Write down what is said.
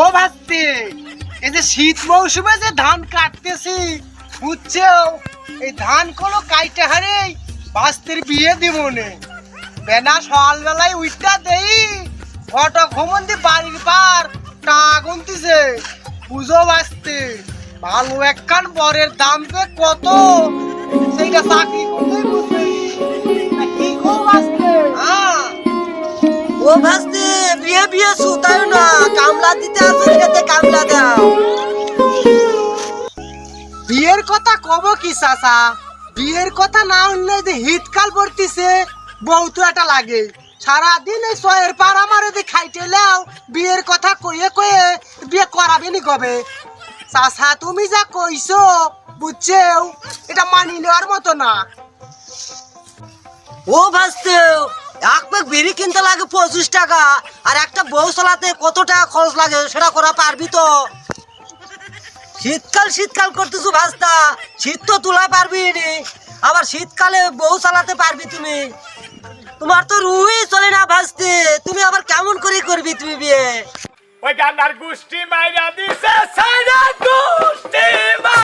ও ভাস্তি, এই যে শীত মৌসুমে যে ধান কাটতেছি, বুঝছ? এই ধান কোনো কাইটে হারে ভাস্তির বিয়ে দিব নে। বেনা সকালবেলায় উইটা দেই ঘটক ঘুমন্দি বাড়ির পার গুনতিছে। পুজো বাঁচতে ভালো একখান বরের দাম যে কত? সেইটা চাকরি হ্যাঁ। ও বিয়ে বিয়ে সুতায় বিয়ের কথা কব কি, চাচা? বিয়ের কথা না উঠলে যে শীতকাল পড়তিছে বউ তো একটা লাগে। সারাদিন এই ছয়ের পার আমার যদি খাইতে লাও, বিয়ের কথা কয়ে কয়ে বিয়ে করাবে নি কবে? চাচা, তুমি যা কইছো, বুঝছেও, এটা মানি নেওয়ার মতো না। ও ভাস্তে এক প্যাক বিড়ি কিনতে লাগে পঁচিশ টাকা, আর একটা বউ চালাতে কত টাকা খরচ লাগে সেটা করা পারবি তো? শীতকাল শীতকাল করতেছো ভাস্তা। শীত তো তোলা পারবি নি। আবার শীতকালে বউ চালাতে পারবি তুমি। তোমার তো রুই চলে না ভাসতে। তুমি আবার কেমন করে করবি তুমি বিয়ে? ওই গান্ডার গোষ্ঠী মাইরা দিছে